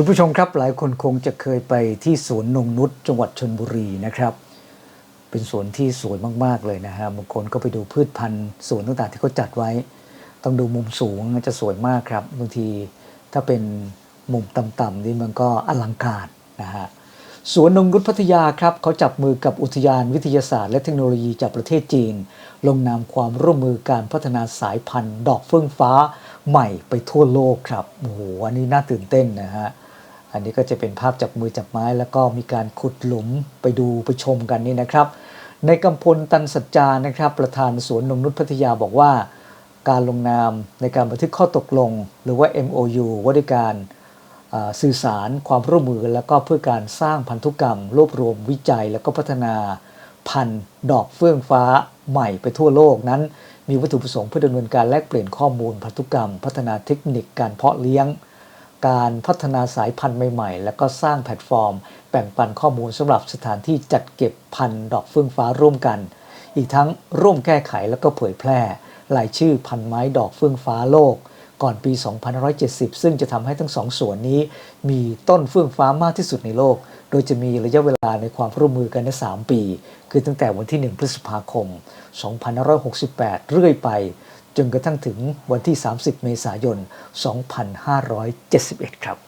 คุณผู้ชมครับหลายคนคงจะเคยไปที่สวนนงนุชจังหวัดชนบุรีนะครับ เป็นสวนที่สวยมากๆเลยนะฮะบางคนก็ไปดูพืชพันธุ์สวนต่างๆที่เขาจัดไว้ ต้องดูมุมสูงจะสวยมากครับบางทีถ้าเป็นมุมต่ำๆนี่มันก็อลังการนะฮะสวนนงนุชพัทยาครับเขาจับมือกับอุทยานวิทยาศาสตร์ และเทคโนโลยีจากประเทศจีน ลงนามความร่วมมือการพัฒนาสายพันธุ์ ดอกเฟื่องฟ้าใหม่ไปทั่วโลกครับโอ้โหอันนี้น่าตื่นเต้นนะฮะ อันนี้ก็จะเป็นภาพจับมือจับไม้ แล้วก็มีการขุดหลุมไปดูไปชมกันนี่นะครับ ในกำพลตันสัจจานะครับ ประธานสวนนงนุชพัทยาบอกว่า การลงนามในการบันทึกข้อตกลง หรือว่า MOU ว่าด้วยการสื่อสารความร่วมมือแล้วก็เพื่อการสร้างพันธุกรรม รวบรวมวิจัย แล้วก็พัฒนาพันธุ์ดอกเฟื่องฟ้าใหม่ไปทั่วโลกนั้น มีวัตถุประสงค์เพื่อดำเนินการแลกเปลี่ยนข้อมูลพันธุกรรม พัฒนาเทคนิคการเพาะเลี้ยง การพัฒนาสายพันธุ์ใหม่ๆ แล้วก็สร้างแพลตฟอร์ม แบ่งปันข้อมูลสำหรับสถานที่จัดเก็บพันธุ์ดอกเฟื่องฟ้าร่วมกัน อีกทั้งร่วมแก้ไขแล้วก็เผยแพร่รายชื่อพันไม้ดอกเฟื่องฟ้าโลก ก่อนปี 2570 ซึ่งจะทำให้ทั้งสองส่วนนี้มีต้นเฟื่องฟ้ามากที่สุดในโลก โดยจะมีระยะเวลาในความร่วมมือกันใน 3 ปี คือตั้งแต่วันที่ 1 พฤษภาคม 2568 เรื่อยไป จนกระทั่งถึงวันที่ 30 เมษายน 2571 ครับ